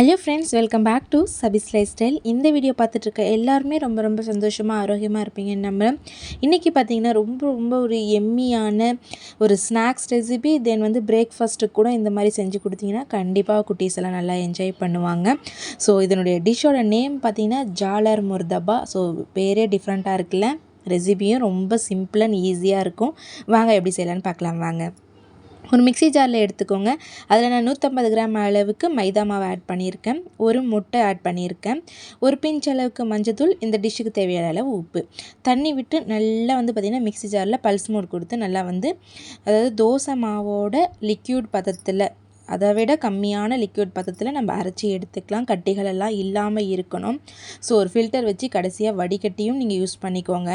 Hello friends welcome back to Sabi's life style இந்த video பார்த்துட்ருக்க எல்லாருமே ரொம்ப ரொம்ப சந்தோஷமாக ஆரோக்கியமாக இருப்பீங்கன்னு நம்புகிறேன் இன்றைக்கி பார்த்தீங்கன்னா ரொம்ப ரொம்ப ஒரு எம்மியான ஒரு ஸ்நாக்ஸ் ரெசிபி தென் வந்து பிரேக்ஃபாஸ்ட்டு கூட இந்த மாதிரி செஞ்சு கொடுத்தீங்கன்னா கண்டிப்பாக குட்டீஸ் எல்லாம் நல்லா என்ஜாய் பண்ணுவாங்க. ஸோ இதனுடைய டிஷ்ஷோட நேம் பார்த்தீங்கன்னா ஜாலர் முர்தபா. ஸோ பேரே டிஃப்ரெண்ட்டாக இருக்குல்ல. ரெசிபியும் ரொம்ப சிம்பிள் அண்ட் ஈஸியாக இருக்கும். வாங்க எப்படி செய்யலான்னு பார்க்கலாம் வாங்க. ஒரு மிக்ஸி ஜாரில் எடுத்துக்கோங்க. அதில் நான் நூற்றம்பது கிராம் அளவுக்கு மைதா மாவு ஆட் பண்ணியிருக்கேன். ஒரு முட்டை ஆட் பண்ணியிருக்கேன். ஒரு பிஞ்ச் அளவுக்கு மஞ்சத்தூள் இந்த டிஷ்ஷுக்கு தேவையான அளவு உப்பு. தண்ணி விட்டு நல்லா வந்து பார்த்திங்கன்னா மிக்ஸி ஜாரில் பல்ஸ் மோட் கொடுத்து நல்லா வந்து அதாவது தோசை மாவோட லிக்யூட் பதத்தில் அதை விட கம்மியான லிக்யூட் பதத்தில் நம்ம அரைச்சி எடுத்துக்கலாம். கட்டிகளெல்லாம் இல்லாமல் இருக்கணும். ஸோ ஒரு ஃபில்டர் வச்சு கடைசியாக வடிகட்டியும் நீங்கள் யூஸ் பண்ணிக்கோங்க.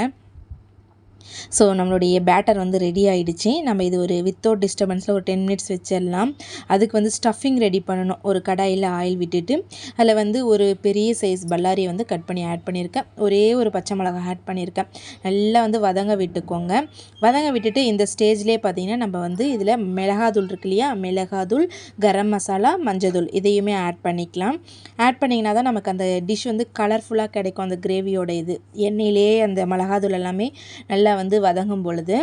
ஸோ நம்மளுடைய பேட்டர் வந்து ரெடி ஆகிடுச்சு நம்ம இது ஒரு வித்தவுட் டிஸ்டர்பன்ஸில் ஒரு டென் மினிட்ஸ் வச்சிடலாம். அதுக்கு வந்து ஸ்டஃபிங் ரெடி பண்ணணும். ஒரு கடாயில் ஆயில் விட்டுட்டு அதில் வந்து ஒரு பெரிய சைஸ் பல்லாரியை வந்து கட் பண்ணி ஆட் பண்ணியிருக்கேன். ஒரே ஒரு பச்சை மிளகா ஆட் பண்ணியிருக்கேன். நல்லா வந்து வதங்க விட்டுக்கோங்க. வதங்க விட்டுட்டு இந்த ஸ்டேஜ்லேயே பார்த்தீங்கன்னா நம்ம வந்து இதில் மிளகாதூள் இருக்கு இல்லையா? மிளகாதூள் கரம் மசாலா மஞ்சள் இதையுமே ஆட் பண்ணிக்கலாம். ஆட் பண்ணிங்கன்னா தான் நமக்கு அந்த டிஷ் வந்து கலர்ஃபுல்லாக கிடைக்கும். அந்த கிரேவியோட இது. எண்ணெயிலே அந்த மிளகாதூள் எல்லாமே நல்லா வந்து வதங்கும் பொழுது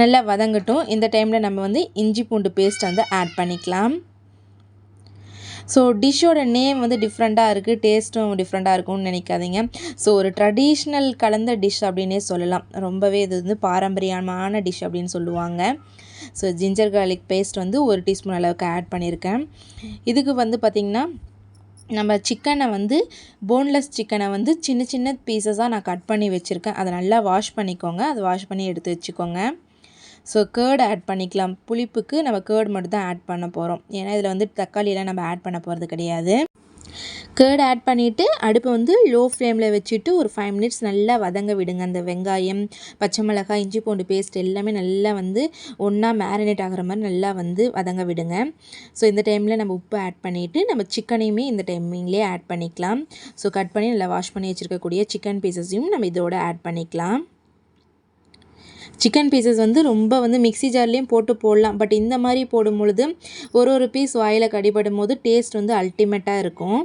நல்லா வதங்கட்டும். இந்த டைமில் நம்ம வந்து இஞ்சி பூண்டு பேஸ்ட் வந்து ஆட் பண்ணிக்கலாம். ஸோ டிஷ்ஷோட நேம் வந்து டிஃப்ரெண்ட்டாக இருக்குது டேஸ்ட்டும் டிஃப்ரெண்ட்டாக இருக்கும்னு நினைக்காதீங்க. ஸோ ஒரு ட்ரெடிஷ்னல் கலந்த டிஷ் அப்படின்னே சொல்லலாம். ரொம்பவே இது வந்து பாரம்பரியமான டிஷ் அப்படின்னு சொல்லுவாங்க. ஸோ ஜிஞ்சர் கார்லிக் பேஸ்ட் வந்து ஒரு டீஸ்பூன் அளவுக்கு ஆட் பண்ணியிருக்கேன். இதுக்கு வந்து பார்த்திங்கன்னா நம்ம சிக்கனை வந்து போன்லெஸ் சிக்கனை வந்து சின்ன சின்ன பீசஸாக நான் கட் பண்ணி வச்சுருக்கேன். அதை நல்லா வாஷ் பண்ணிக்கோங்க. அதை வாஷ் பண்ணி எடுத்து வச்சுக்கோங்க. ஸோ கேர்டு ஆட் பண்ணிக்கலாம். புளிப்புக்கு நம்ம கேர்டு மட்டும் தான் ஆட் பண்ண போகிறோம் ஏன்னா இதில் வந்து தக்காளியெலாம் நம்ம ஆட் பண்ண போகிறது கிடையாது. கேர்டு ஆட் பண்ணிவிட்டு அடுப்பை வந்து லோ ஃப்ளேமில் வச்சுட்டு ஒரு ஃபைவ் மினிட்ஸ் நல்லா வதங்க விடுங்க. அந்த வெங்காயம் பச்சை மிளகாய் இஞ்சி பூண்டு பேஸ்ட் எல்லாமே நல்லா வந்து ஒன்றா மேரினேட் ஆகிற மாதிரி நல்லா வந்து வதங்க விடுங்க. ஸோ இந்த டைமில் நம்ம உப்பு ஆட் பண்ணிவிட்டு நம்ம சிக்கனையுமே இந்த டைமிங்லேயே ஆட் பண்ணிக்கலாம். ஸோ கட் பண்ணி நல்லா வாஷ் பண்ணி வச்சுருக்கக்கூடிய சிக்கன் பீசஸையும் நம்ம இதோட ஆட் பண்ணிக்கலாம். சிக்கன் பீசஸ் வந்து ரொம்ப வந்து மிக்ஸி ஜார்லேயும் போட்டு போடலாம். பட் இந்த மாதிரி போடும் பொழுது ஒரு ஒரு பீஸ் வாயில் கடிபடும் போது டேஸ்ட் வந்து அல்டிமேட்டாக இருக்கும்.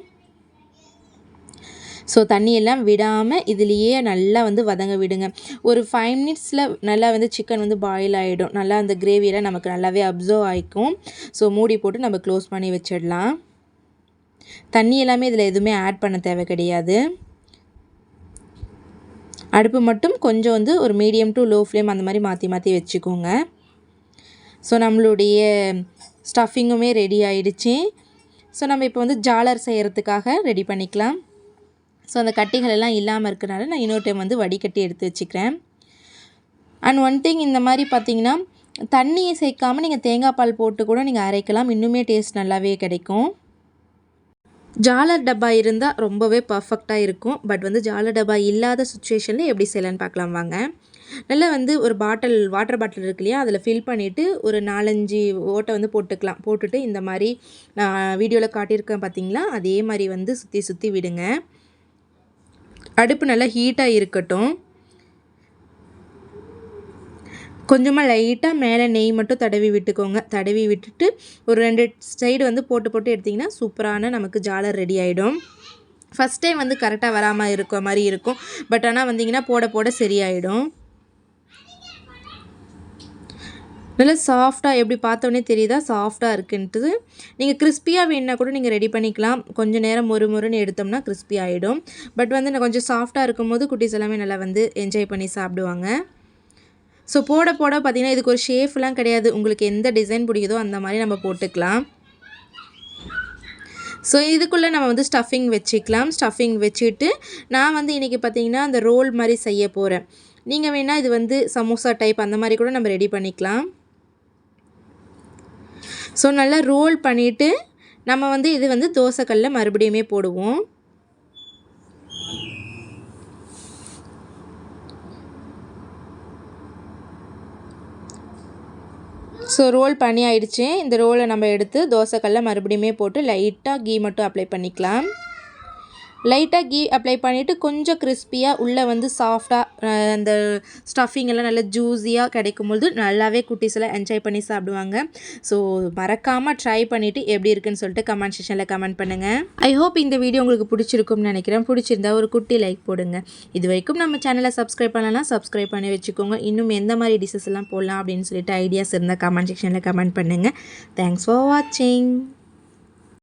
ஸோ தண்ணியெல்லாம் விடாமல் இதுலேயே நல்லா வந்து வதங்க விடுங்க. ஒரு ஃபைவ் மினிட்ஸில் நல்லா வந்து சிக்கன் வந்து பாயில் ஆகிடும் நல்லா அந்த கிரேவியெல்லாம் நமக்கு நல்லாவே அப்சர்வ் ஆகிக்கும் ஸோ மூடி போட்டு நம்ம க்ளோஸ் பண்ணி வச்சிடலாம். தண்ணி எல்லாமே இதில் எதுவுமே ஆட் பண்ண தேவை கிடையாது. அடுப்பு மட்டும் கொஞ்சம் வந்து ஒரு மீடியம் டு லோ ஃப்ளேம் அந்த மாதிரி மாற்றி மாற்றி வச்சுக்கோங்க. ஸோ நம்மளுடைய ஸ்டஃபிங்குமே ரெடி ஆகிடுச்சி ஸோ நம்ம இப்போ வந்து ஜாலர் செய்கிறதுக்காக ரெடி பண்ணிக்கலாம். ஸோ அந்த கட்டிகள் எல்லாம் இல்லாமல் இருக்கிறனால நான் இன்னொரு டைம் வந்து வடிகட்டி எடுத்து வச்சுக்கிறேன். அண்ட் ஒன் திங் இந்த மாதிரி பார்த்தீங்கன்னா தண்ணியை சேர்க்காமல் நீங்கள் தேங்காய் பால் போட்டு கூட நீங்கள் அரைக்கலாம். இன்னுமே டேஸ்ட் நல்லாவே கிடைக்கும். ஜாலர் டப்பா இருந்தால் ரொம்பவே பர்ஃபெக்டாக இருக்கும். பட் வந்து ஜாலர் டப்பா இல்லாத சுச்சுவேஷனில் எப்படி செய்யலான்னு பார்க்கலாம் வாங்க. நல்லா வந்து ஒரு பாட்டில் வாட்டர் பாட்டில் இருக்கு இல்லையா? அதில் ஃபில் பண்ணிவிட்டு ஒரு நாலஞ்சு ஓட்டை வந்து போட்டுக்கலாம். போட்டுட்டு இந்த மாதிரி நான் வீடியோவில் காட்டியிருக்கேன் பார்த்தீங்களா அதே மாதிரி வந்து சுற்றி சுற்றி விடுங்க. அடுப்பு நல்லா ஹீட்டாக இருக்கட்டும். கொஞ்சமாக லைட்டாக மேலே நெய் மட்டும் தடவி விட்டுக்கோங்க. தடவி விட்டுட்டு ஒரு ரெண்டு சைடு வந்து போட்டு போட்டு எடுத்திங்கன்னா சூப்பரான நமக்கு ஜாலர் ரெடி ஆகிடும் ஃபஸ்ட் டைம் வந்து கரெக்டாக வராமல் இருக்க மாதிரி இருக்கும். பட் ஆனால் வந்தீங்கன்னா போட போட சரியாயிடும். நல்லா சாஃப்டாக எப்படி பார்த்தோன்னே தெரியுதா? சாஃப்டாக இருக்குன்ட்டு நீங்கள் கிறிஸ்பியாக வேணுன்னா கூட நீங்கள் ரெடி பண்ணிக்கலாம். கொஞ்சம் நேரம் ஒரு மொறுன்னு எடுத்தோம்னா கிறிஸ்பி ஆகிடும் பட் வந்து நான் கொஞ்சம் சாஃப்டாக இருக்கும்போது குட்டீஸ் எல்லாமே நல்லா வந்து என்ஜாய் பண்ணி சாப்பிடுவாங்க. ஸோ போட போட பார்த்திங்கன்னா இதுக்கு ஒரு ஷேஃப்லாம் கிடையாது. உங்களுக்கு எந்த டிசைன் பிடிக்குதோ அந்த மாதிரி நம்ம போட்டுக்கலாம். ஸோ இதுக்குள்ளே நம்ம வந்து ஸ்டஃபிங் வச்சுக்கலாம். ஸ்டஃபிங் வச்சுட்டு நான் வந்து இன்றைக்கி பார்த்திங்கன்னா அந்த ரோல் மாதிரி செய்ய போகிறேன் நீங்கள் வேணால் இது வந்து சமோசா டைப் அந்த மாதிரி கூட நம்ம ரெடி பண்ணிக்கலாம். ஸோ நல்லா ரோல் பண்ணிவிட்டு நம்ம வந்து இது வந்து தோசைக்கல்லில் மறுபடியுமே போடுவோம். ஸோ ரோல் பண்ணி ஆயிடுச்சு இந்த ரோலை நம்ம எடுத்து தோசைக்கல்ல மறுபடியுமே போட்டு லைட்டாக கீ மட்டும் அப்ளை பண்ணிக்கலாம். லைட்டாக கீ அப்ளை பண்ணிவிட்டு கொஞ்சம் கிறிஸ்பியாக உள்ளே வந்து சாஃப்டாக அந்த ஸ்டஃபிங் எல்லாம் நல்லா ஜூஸியாக கிடைக்கும்பொழுது நல்லாவே குட்டீஸ் எல்லாம் என்ஜாய் பண்ணி சாப்பிடுவாங்க. ஸோ மறக்காமல் ட்ரை பண்ணிவிட்டு எப்படி இருக்குன்னு சொல்லிட்டு கமெண்ட் செக்ஷனில் கமெண்ட் பண்ணுங்கள் ஐ ஹோப் இந்த வீடியோ உங்களுக்கு பிடிச்சிருக்கும்னு நினைக்கிறேன். பிடிச்சிருந்தா ஒரு குட்டி லைக் போடுங்க. இது வரைக்கும் நம்ம சேனலை சப்ஸ்கிரைப் பண்ணலாம் சப்ஸ்கிரைப் பண்ணி வச்சுக்கோங்க. இன்னும் எந்த மாதிரி டிஷஸ் எல்லாம் போடலாம் அப்படின்னு சொல்லிட்டு ஐடியாஸ் இருந்தால் கமெண்ட் செக்ஷனில் கமெண்ட் பண்ணுங்கள் தேங்க்ஸ் ஃபார் வாட்சிங்